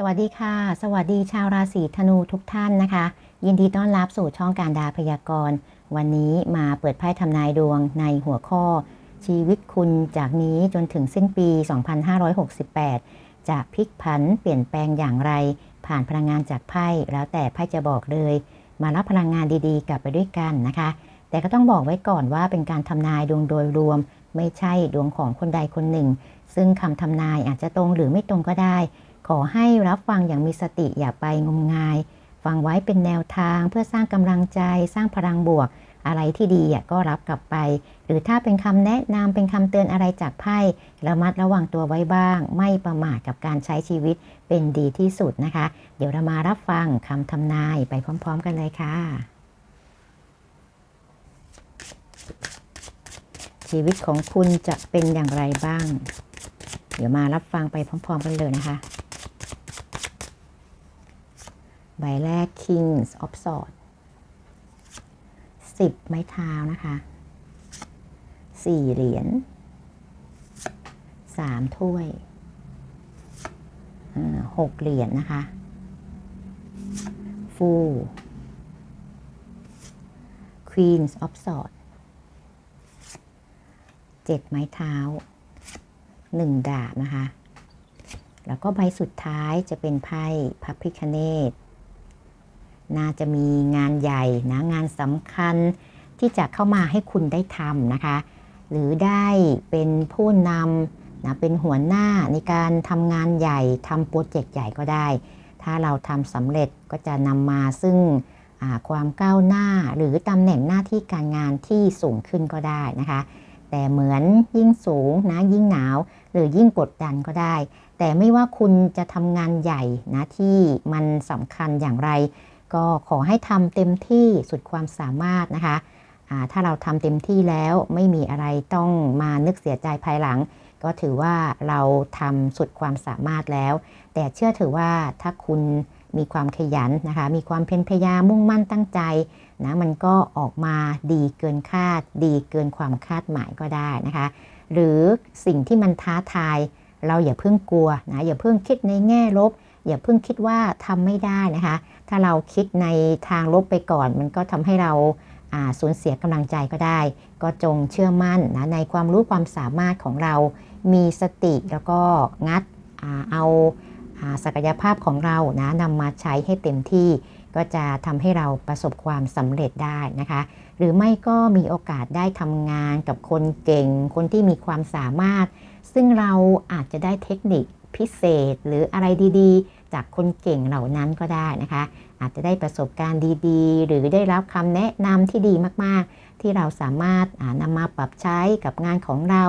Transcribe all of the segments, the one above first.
สวัสดีค่ะ สวัสดีชาวราศีธนูทุกท่านนะคะ ยินดีต้อนรับสู่ช่องการดาพยากรณ์ วันนี้มาเปิดไพ่ทำนายดวงในหัวข้อ ชีวิตคุณจากนี้จนถึงสิ้นปี 2568 จะพลิกผันเปลี่ยนแปลงอย่างไร ผ่านพลังงานจากไพ่แล้วแต่ไพ่จะบอกเลย มารับพลังงานดีๆ กลับไปด้วยกันนะคะ แต่ก็ต้องบอกไว้ก่อนว่าเป็นการทำนายดวงโดยรวม ไม่ใช่ดวงของคนใดคนหนึ่ง ซึ่งคำทำนายอาจจะตรงหรือไม่ตรงก็ได้ ขอให้รับฟังอย่างมีสติอย่าไปงมงาย ฟังไว้เป็นแนวทางเพื่อสร้างกำลังใจสร้างพลังบวก อะไรที่ดีก็รับกลับไป หรือถ้าเป็นคำแนะนำเป็นคำเตือนอะไรจากไพ่ระมัดระวังตัวไว้บ้าง ไม่ประมาทกับการใช้ชีวิตเป็นดีที่สุดนะคะ เดี๋ยวเรามารับฟังคำทำนายไปพร้อม ๆ กันเลยค่ะ ชีวิตของคุณจะเป็นอย่างไรบ้าง เดี๋ยวมารับฟังไปพร้อม ๆ กันเลยนะคะ ใบแรก Kings of Swords สิบไม้เท้านะคะสี่เหรียญสามถ้วยหกเหรียญนะคะ ฟู Queens of Swords เจ็ดไม้เท้าหนึ่งดาบนะคะ แล้วก็ใบสุดท้ายจะเป็นไพ่พระพิคเนต น่าจะมีงานใหญ่นะงานสำคัญที่จะเข้ามาให้คุณได้ทำนะคะ หรือได้เป็นผู้นำนะเป็นหัวหน้าในการทำงานใหญ่ทำโปรเจกต์ใหญ่ก็ได้ ถ้าเราทำสำเร็จก็จะนำมาซึ่งความก้าวหน้าหรือตำแหน่งหน้าที่การงานที่สูงขึ้นก็ได้นะคะ แต่เหมือนยิ่งสูงนะยิ่งหนาว หรือยิ่งกดดันก็ได้ แต่ไม่ว่าคุณจะทำงานใหญ่นะที่มันสำคัญอย่างไร ก็ขอให้ทำเต็มที่สุดความสามารถนะคะถ้าเราทำเต็มที่แล้วไม่มีอะไรต้องมานึกเสียใจภายหลัง ก็ถือว่าเราทำสุดความสามารถแล้ว แต่เชื่อถือว่าถ้าคุณมีความขยันนะคะ มีความเพียรพยายามมุ่งมั่นตั้งใจนะมันก็ออกมาดีเกินคาด ดีเกินความคาดหมายก็ได้นะคะ หรือสิ่งที่มันท้าทาย เราอย่าเพิ่งกลัวนะอย่าเพิ่งคิดในแง่ลบ อย่าเพิ่งคิดว่าทำไม่ได้นะคะ ถ้าเราคิดในทางลบไปก่อน มันก็ทำให้เราสูญเสียกำลังใจก็ได้ ก็จงเชื่อมั่นนะในความรู้ความสามารถของเรา มีสติแล้วก็งัดเอาศักยภาพของเรานะนำมาใช้ให้เต็มที่ ก็จะทำให้เราประสบความสำเร็จได้นะคะ หรือไม่ก็มีโอกาสได้ทำงานกับคนเก่ง คนที่มีความสามารถ ซึ่งเราอาจจะได้เทคนิคพิเศษหรืออะไรดีๆ จากคนเก่งเหล่านั้นก็ได้นะคะ อาจจะได้ประสบการณ์ดีๆ หรือได้รับคำแนะนำที่ดีมากๆ ที่เราสามารถนำมาปรับใช้กับงานของเรา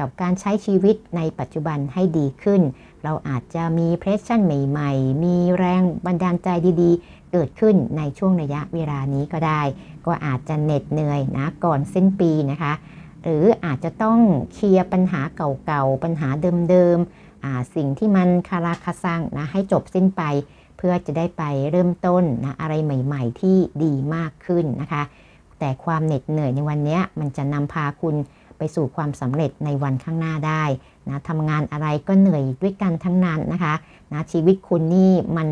กับการใช้ชีวิตในปัจจุบันให้ดีขึ้น เราอาจจะมีเพรสชั่นใหม่ๆ มีแรงบันดาลใจดีๆ เกิดขึ้นในช่วงระยะเวลานี้ก็ได้ ก็อาจจะเหน็ดเหนื่อยนะก่อนสิ้นปีนะคะ หรืออาจจะต้องเคลียร์ปัญหาเก่าๆ ปัญหาเดิมๆ สิ่งที่มันคาราคาซังนะให้จบสิ้นไป เพื่อจะได้ไปเริ่มต้นนะอะไรใหม่ ๆ ที่ดีมากขึ้นนะคะ แต่ความเหน็ดเหนื่อยในวันนี้มันจะนำพาคุณไปสู่ความสำเร็จในวันข้างหน้าได้นะทำงานอะไรก็เหนื่อยด้วยกันทั้งนั้นนะคะนะชีวิตคุณนี่มัน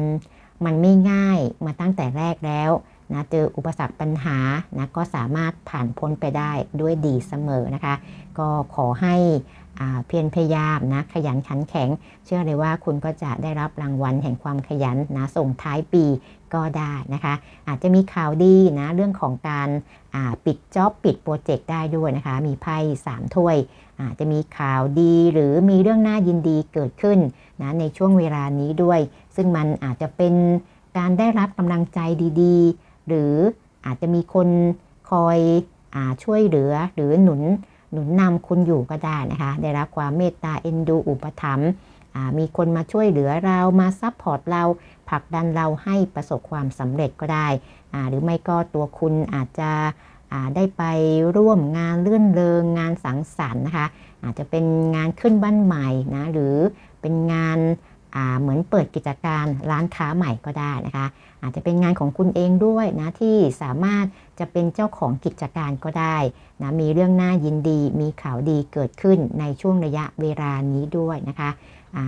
มันไม่ง่ายมาตั้งแต่แรกแล้วนะเจออุปสรรคปัญหานะก็สามารถผ่านพ้นไปได้ด้วยดีเสมอนะคะ ก็ขอให้ เพียรพยายามนะขยันขันแข็ง เชื่อเลยว่าคุณก็จะได้รับรางวัลแห่งความขยันนะส่งท้ายปีก็ได้นะคะ อาจจะมีข่าวดีนะเรื่องของการปิดจ็อบปิดโปรเจกต์ได้ด้วยนะคะ มีไพ่สามถ้วย อาจจะมีข่าวดีหรือมีเรื่องน่ายินดีเกิดขึ้นนะในช่วงเวลานี้ด้วย ซึ่งมันอาจจะเป็นการได้รับกำลังใจดีๆ หรืออาจจะมีคนคอยอช่วยเหลือหรือหนุน หนุนนำคุณอยู่ก็ได้นะคะ ได้รับความเมตตาเอ็นดูอุปถัมภ์มีคนมาช่วยเหลือเรามาซัพพอร์ตเราผลักดันเราให้ประสบความสำเร็จก็ได้ หรือไม่ก็ตัวคุณอาจจะได้ไปร่วมงานเลื่อนเริงงานสังสรรค์นะคะ อาจจะเป็นงานขึ้นบ้านใหม่นะหรือเป็นงานเหมือนเปิดกิจการร้านค้าใหม่ก็ได้นะคะ อาจจะเป็นงานของคุณเองด้วยนะที่สามารถ จะเป็นเจ้าของกิจการก็ได้นะมีเรื่องน่ายินดี มีข่าวดีเกิดขึ้นในช่วงระยะเวลานี้ด้วยนะคะ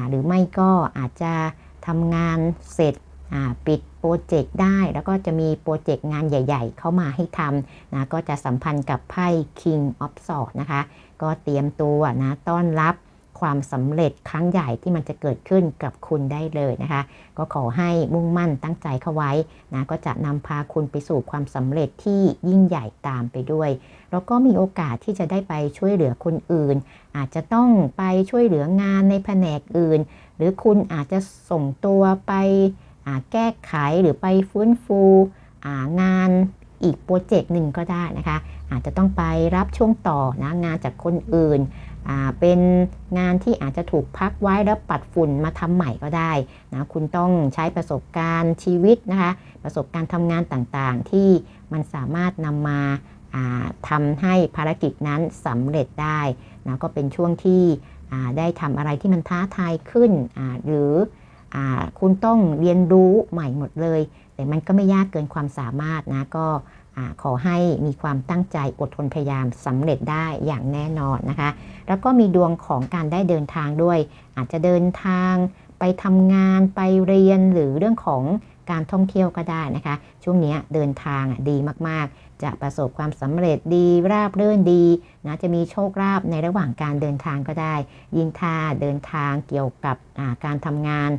หรือไม่ก็อาจจะทำงานเสร็จปิดโปรเจกต์ได้ แล้วก็จะมีโปรเจกต์งานใหญ่ ๆ เข้ามาให้ทำนะก็จะสัมพันธ์กับไพ่ King of Swords นะคะ ก็เตรียมตัวนะต้อนรับ ความสำเร็จครั้งใหญ่ที่มันจะเกิดขึ้นกับคุณได้เลยนะคะ ก็ขอให้มุ่งมั่นตั้งใจเข้าไว้นะก็จะนำพาคุณไปสู่ความสำเร็จที่ยิ่งใหญ่ตามไปด้วย แล้วก็มีโอกาสที่จะได้ไปช่วยเหลือคนอื่น อาจจะต้องไปช่วยเหลืองานในแผนกอื่น หรือคุณอาจจะส่งตัวไปแก้ไขหรือไปฟื้นฟูงานอีกโปรเจกต์หนึ่งก็ได้นะคะ อาจจะต้องไปรับช่วงต่อนะงานจากคนอื่น เป็นงานที่อาจจะถูกพักไว้แล้วปัดฝุ่นมาทำใหม่ก็ได้นะคุณต้องใช้ประสบการณ์ชีวิตนะคะ ประสบการณ์ทำงานต่างๆ ที่มันสามารถนำมาาทำให้ภารกิจนั้นสำเร็จได้นะก็เป็นช่วงที่ได้ทำอะไรที่มันท้าทายขึ้น หรืออคุณต้องเรียนรู้ใหม่หมดเลย แต่มันก็ไม่ยากเกินความสามารถนะก็ ขอให้มีความตั้งใจอดทนพยายามสำเร็จได้อย่างแน่นอนนะคะ แล้วก็มีดวงของการได้เดินทางด้วย อาจจะเดินทางไปทำงานไปเรียนหรือเรื่องของการท่องเที่ยวก็ได้นะคะ ช่วงนี้เดินทางดีมากๆ จะประสบความสำเร็จดีราบเรื่นดีนะจะมีโชคลาภในระหว่างการเดินทางก็ได้ ยิ่งถ้าเดินทางเกี่ยวกับการทำงาน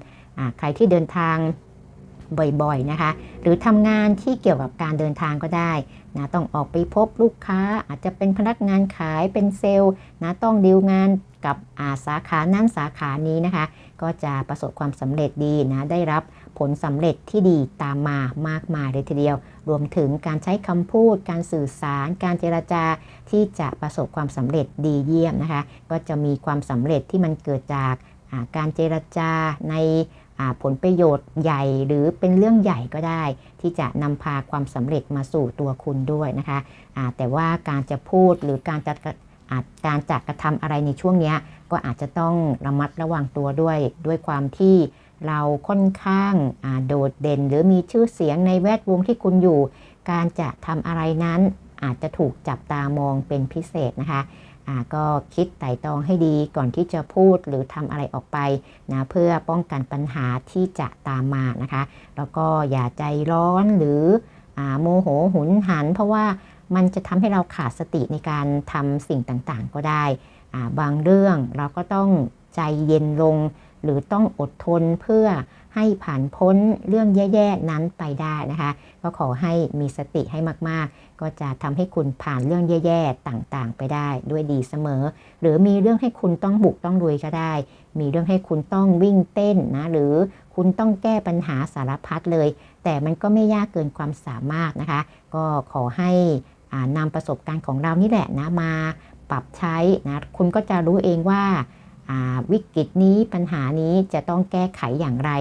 ใครที่เดินทาง บ่อยๆนะคะ หรือทำงานที่เกี่ยวกับการเดินทางก็ได้นะต้องออกไปพบลูกค้าอาจจะเป็นพนักงานขายเป็นเซลล์นะต้องดีลงานกับอาสาขานั้นสาขานี้นะคะ ก็จะประสบความสำเร็จดีนะได้รับผลสำเร็จที่ดีตามมามากมายเลยทีเดียว รวมถึงการใช้คำพูด การสื่อสาร การเจรจาที่จะประสบความสำเร็จดีเยี่ยมนะคะ ก็จะมีความสำเร็จที่มันเกิดจากการเจรจาใน ผลประโยชน์ใหญ่หรือเป็นเรื่องใหญ่ก็ได้ ที่จะนำพาความสำเร็จมาสู่ตัวคุณด้วยนะคะอ่าแต่ว่าการจะพูดหรือการจะอ่าการจะกระทำอะไรในช่วงนี้ก็อาจจะต้องระมัดระวังตัวด้วย ด้วยความที่เราค่อนข้างโดดเด่น หรือมีชื่อเสียงในแวดวงที่คุณอยู่ การจะทำอะไรนั้นอาจจะถูกจับตามองเป็นพิเศษนะคะ ก็คิดไต่ตรองให้ดีก่อนที่จะพูดหรือทำอะไรออกไปนะเพื่อป้องกันปัญหาที่จะตามมานะคะ แล้วก็อย่าใจร้อนหรืออโมโหหุนหัน เพราะว่ามันจะทำให้เราขาดสติในการทำสิ่งต่างๆ ก็ได้ บางเรื่องเราก็ต้องใจเย็นลง หรือต้องอดทนเพื่อให้ผ่านพ้นเรื่องแย่ ๆ นั้นไปได้นะคะ ก็ขอให้มีสติให้มากๆ ก็จะทำให้คุณผ่านเรื่องแย่ ๆ ต่างๆ ไปได้ด้วยดีเสมอ หรือมีเรื่องให้คุณต้องบุกต้องลุยก็ได้ มีเรื่องให้คุณต้องวิ่งเต้นนะหรือคุณต้องแก้ปัญหาสารพัดเลย แต่มันก็ไม่ยากเกินความสามารถนะคะ ก็ขอให้นำประสบการณ์ของเรานี่แหละนะมาปรับใช้นะคุณก็จะรู้เองว่า วิกฤตนี้ปัญหานี้จะต้องแก้ไขอย่างไร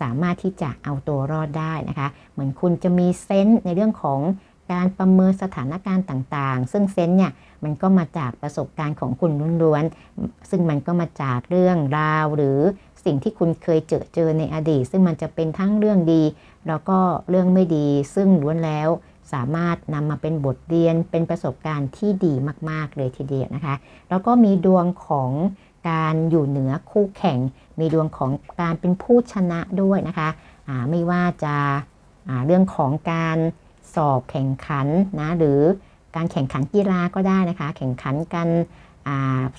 สามารถที่จะเอาตัวรอดได้นะคะ เหมือนคุณจะมีเซนส์ในเรื่องของการประเมินสถานการณ์ต่างๆ ซึ่งเซนส์เนี่ยมันก็มาจากประสบการณ์ของคุณล้วนๆ ซึ่งมันก็มาจากเรื่องราว หรือสิ่งที่คุณเคยเจอเจอในอดีต ซึ่งมันจะเป็นทั้งเรื่องดี แล้วก็เรื่องไม่ดี ซึ่งล้วนแล้วสามารถนำมาเป็นบทเรียนเป็นประสบการณ์ที่ดีมาก ๆ เลยทีเดียวนะคะ แล้วก็มีดวงของ การอยู่เหนือคู่แข่ง มีดวงของการเป็นผู้ชนะด้วยนะคะไม่ว่าจะเรื่องของการสอบแข่งขันนะหรือการแข่งขันกีฬาก็ได้นะคะ แข่งขันกัน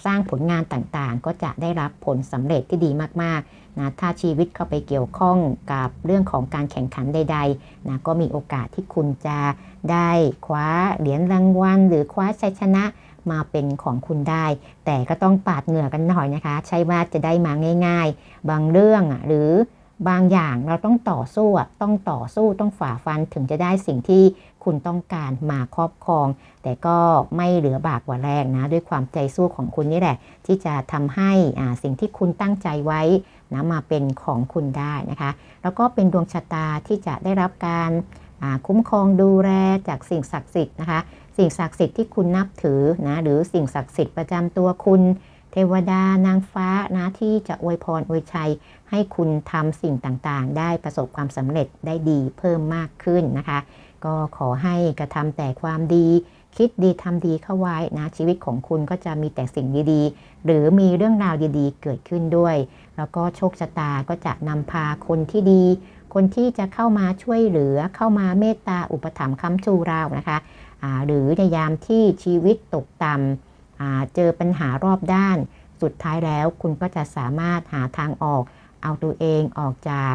สร้างผลงานต่างๆ ก็จะได้รับผลสำเร็จที่ดีมากๆนะถ้าชีวิตเข้าไปเกี่ยวข้องกับเรื่องของการแข่งขันใดๆนะก็มีโอกาสที่คุณจะได้คว้าเหรียญรางวัล หรือคว้าชัยชนะ มาเป็นของคุณได้ แต่ก็ต้องปาดเหงื่อกันหน่อยนะคะ ใช่ว่าจะได้มาง่าย ๆ บางเรื่องหรือบางอย่างเราต้องต่อสู้ต้องต่อสู้ต้องฝ่าฟันถึงจะได้สิ่งที่คุณต้องการมาครอบครอง แต่ก็ไม่เหลือบากกว่าแรงนะ ด้วยความใจสู้ของคุณนี่แหละ ที่จะทำให้สิ่งที่คุณตั้งใจไว้นะมาเป็นของคุณได้นะคะ แล้วก็เป็นดวงชะตาที่จะได้รับการคุ้มครองดูแลจากสิ่งศักดิ์สิทธิ์นะคะ สิ่งศักดิ์สิทธิ์ที่คุณนับถือนะหรือสิ่งศักดิ์สิทธิ์ประจำตัวคุณ เทวดานางฟ้านะที่จะอวยพรอวยชัย ให้คุณทำสิ่งต่างๆ ได้ประสบความสำเร็จได้ดีเพิ่มมากขึ้นนะคะ ก็ขอให้กระทำแต่ความดีคิดดีทำดีเข้าไว้นะชีวิตของคุณก็จะมีแต่สิ่งดีๆ หรือมีเรื่องราวดีๆ เกิดขึ้นด้วย แล้วก็โชคชะตาก็จะนำพาคนที่ดี คนที่จะเข้ามาช่วยเหลือเข้ามาเมตตาอุปถัมภ์ค้ำชูเรานะคะ หรือในยามที่ชีวิตตกต่ำเจอปัญหารอบด้าน สุดท้ายแล้วคุณก็จะสามารถหาทางออก เอาตัวเองออกจาก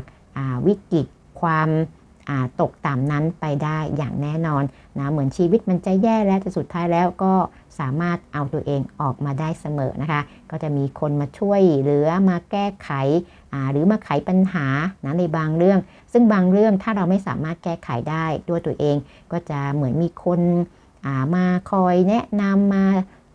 วิกฤตความตกต่ำนั้นไปได้อย่างแน่นอนนะเหมือนชีวิตมันจะแย่แล้วแต่สุดท้ายแล้วก็ สามารถเอาตัวเองออกมาได้เสมอนะคะ ก็จะมีคนมาช่วยเหลือมาแก้ไข หรือมาไขปัญหานะในบางเรื่อง ซึ่งบางเรื่องถ้าเราไม่สามารถแก้ไขได้ด้วยตัวเอง ก็จะเหมือนมีคนมาคอยแนะนำมา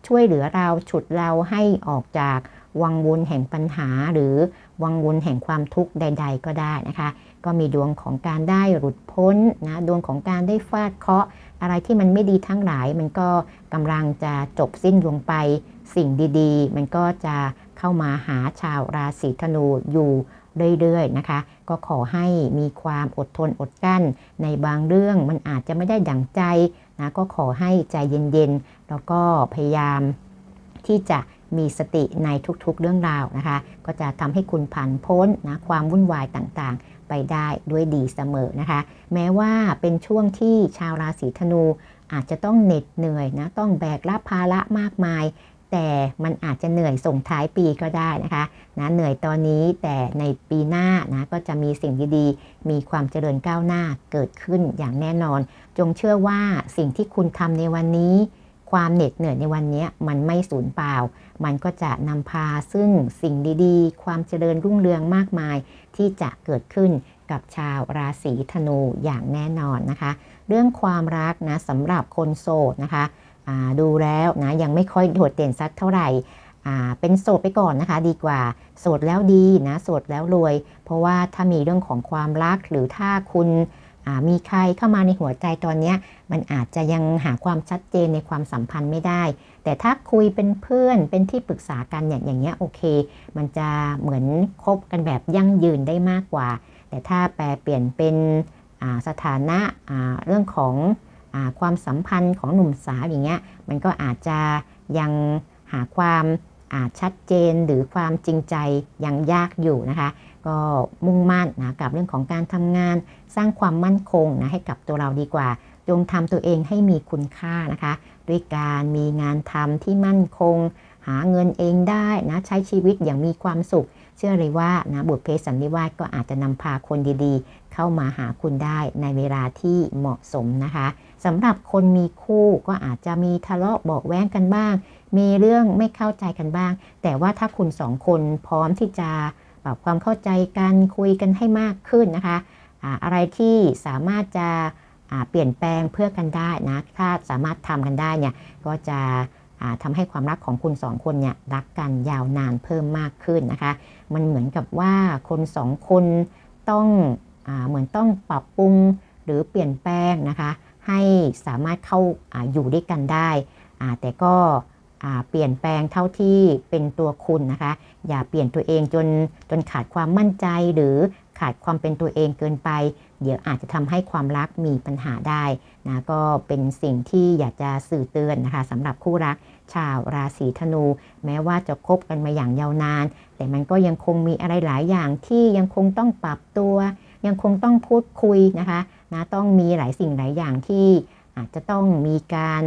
ช่วยเหลือเราฉุดเราให้ออกจากวังวนแห่งปัญหา หรือวังวนแห่งความทุกข์ใด ๆ ก็ได้นะคะ ก็มีดวงของการได้หลุดพ้นนะดวงของการได้ฟาดเคาะ อะไรที่มันไม่ดีทั้งหลาย มันก็กำลังจะจบสิ้นลงไป สิ่งดีๆ มันก็จะเข้ามาหาชาวราศีธนูอยู่เรื่อยๆนะคะ ก็ขอให้มีความอดทนอดกั้น ในบางเรื่องมันอาจจะไม่ได้ดั่งใจนะก็ขอให้ใจเย็นๆ แล้วก็พยายามที่จะมีสติในทุกๆเรื่องราวนะคะ ก็จะทำให้คุณผ่านพ้นนะความวุ่นวายต่างๆ ไปได้ด้วยดีเสมอนะคะ แม้ว่าเป็นช่วงที่ชาวราศีธนูอาจจะต้องเหน็ดเหนื่อยนะต้องแบกรับภาระมากมาย แต่มันอาจจะเหนื่อยส่งท้ายปีก็ได้นะคะนะเหนื่อยตอนนี้แต่ในปีหน้านะก็จะมีสิ่งดีๆ มีความเจริญก้าวหน้าเกิดขึ้นอย่างแน่นอน จงเชื่อว่าสิ่งที่คุณทำในวันนี้ ความเหน็ดเหนื่อยในวันนี้มันไม่สูญเปล่า มันก็จะนำพาซึ่งสิ่งดีๆ ความเจริญรุ่งเรืองมากมาย ที่จะเกิดขึ้นกับชาวราศีธนูอย่างแน่นอนนะคะ เรื่องความรักนะสำหรับคนโสดนะคะดูแล้วนะยังไม่ค่อยโดดเด่นสักเท่าไหร่เป็นโสดไปก่อนนะคะ ดีกว่าโสดแล้วดีนะโสดแล้วรวย เพราะว่าถ้ามีเรื่องของความรักหรือถ้าคุณมีใครเข้ามาในหัวใจตอนนี้มันอาจจะยังหาความชัดเจนในความสัมพันธ์ไม่ได้ แต่ถ้าคุยเป็นเพื่อนเป็นที่ปรึกษากันอย่างอย่างเงี้ยโอเค มันจะเหมือนคบกันแบบยั่งยืนได้มากกว่า แต่ถ้าแปลเปลี่ยนเป็นสถานะเรื่องของอความสัมพันธ์ของหนุ่มสาวอย่างเงี้ยมันก็อาจจะยังหาความชัดเจนหรือความจริงใจยังยากอยู่นะคะ ก็มุ่งมั่นนะกับเรื่องของการทำงานสร้างความมั่นคงนะให้กับตัวเราดีกว่า จงทำตัวเองให้มีคุณค่านะคะ ด้วยการมีงานทำที่มั่นคง หาเงินเองได้นะใช้ชีวิตอย่างมีความสุข เชื่อเลยว่านะบุตรเพสันนิวาสก็อาจจะนำพาคนดีๆ เข้ามาหาคุณได้ในเวลาที่เหมาะสมนะคะสำหรับคนมีคู่ก็อาจจะมีทะเลาะเบาแว้งกันบ้าง มีเรื่องไม่เข้าใจกันบ้าง แต่ว่าถ้าคุณสองคนพร้อมที่จะปรับความเข้าใจกันคุยกันให้มากขึ้นนะคะ อะไรที่สามารถจะ เปลี่ยนแปลงเพื่อกันได้นะถ้าสามารถทำกันได้เนี่ยก็จะทำให้ความรักของคุณสองคนเนี่ยรักกันยาวนานเพิ่มมากขึ้นนะคะ มันเหมือนกับว่าคนสองคนต้องอเหมือนต้องปรับปรุงหรือเปลี่ยนแปลงนะคะ ให้สามารถเข้าออยู่ด้วยกันได้ แต่ก็เปลี่ยนแปลงเท่าที่เป็นตัวคุณนะคะ อย่าเปลี่ยนตัวเองจนจนขาดความมั่นใจหรือขาดความเป็นตัวเองเกินไป เดี๋ยวอาจจะทำให้ความรักมีปัญหาได้นะก็เป็นสิ่งที่อยากจะสื่อเตือนนะคะสำหรับคู่รักชาวราศีธนู แม้ว่าจะคบกันมาอย่างยาวนาน แต่มันก็ยังคงมีอะไรหลายอย่างที่ยังคงต้องปรับตัว ยังคงต้องพูดคุยนะคะนะต้องมีหลายสิ่งหลายอย่างที่อาจจะต้องมีการ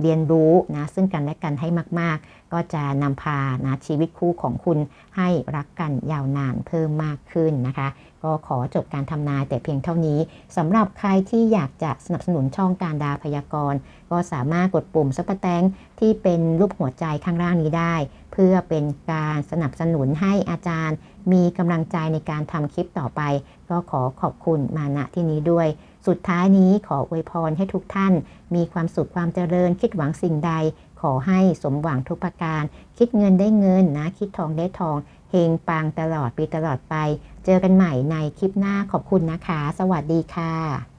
เรียนรู้นะซึ่งกันและกันให้มาก ๆ ก็จะนำพานะชีวิตคู่ของคุณให้รักกันยาวนานเพิ่มมากขึ้นนะคะ ก็ขอจบการทำนายแต่เพียงเท่านี้สำหรับใครที่อยากจะสนับสนุนช่องการดาพยากรณ์ ก็สามารถกดปุ่มซับแตงที่เป็นรูปหัวใจข้างล่างนี้ได้ เพื่อเป็นการสนับสนุนให้อาจารย์ มีกำลังใจในการทำคลิปต่อไป ก็ขอขอบคุณมาณที่นี้ด้วย สุดท้ายนี้ขออวยพรให้ทุกท่าน มีความสุขความเจริญคิดหวังสิ่งใด ขอให้สมหวังทุกประการ คิดเงินได้เงินนะ คิดทองได้ทองเฮงปังตลอดปีตลอดไป เจอกันใหม่ในคลิปหน้าขอบคุณนะคะ สวัสดีค่ะ